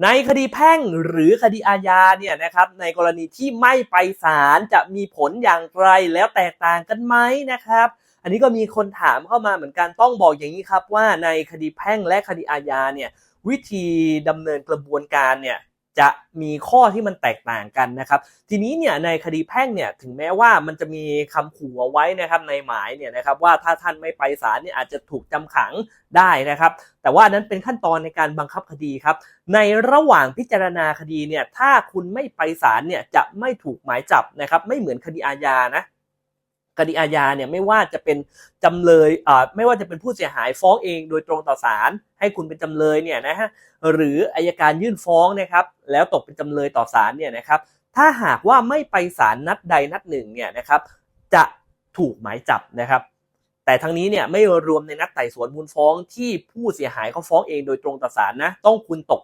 ในคดีแพ่งหรือคดีอาญาเนี่ยนะครับในกรณีที่ไม่ไปศาลจะมีผลอย่างไรแล้วแตกต่างกันไหมนะครับ อันนี้ก็มีคนถามเข้ามาเหมือนกันต้องบอกอย่างนี้ครับว่าในคดีแพ่งและคดีอาญาเนี่ยวิธีดำเนินกระบวนการเนี่ย จะมีข้อที่มันแตกต่างกันนะครับ ทีนี้เนี่ยในคดีแพ่งเนี่ยถึงแม้ว่ามันจะมีคำขู่เอาไว้นะครับในหมายเนี่ยนะครับว่าถ้าท่านไม่ไปศาลเนี่ยอาจจะถูกจำขังได้นะครับ แต่ว่านั้นเป็นขั้นตอนในการบังคับคดีครับ ในระหว่างพิจารณาคดีเนี่ยถ้าคุณไม่ไปศาลเนี่ยจะไม่ถูกหมายจับนะครับ ไม่เหมือนคดีอาญานะ คดีอาญาเนี่ยไม่ว่าจะเป็นจำเลยอ่าไม่ว่าจะเป็นผู้เสียหายฟ้องเองโดยตรงต่อศาลให้คุณเป็นจำเลยเนี่ยนะฮะหรืออายการยื่นฟ้องนะครับแล้วตกเป็นจำเลยต่อศาลเนี่ยนะครับถ้าหากว่าไม่ไปศาลนัดใดนัดหนึ่งเนี่ยนะครับจะถูกหมายจับนะครับแต่ทั้งนี้เนี่ยไม่รวมในนัดไต่สวนมูลฟ้องที่ผู้เสียหายเขาฟ้องเองโดยตรงต่อศาลนะต้องคุณตกเป็น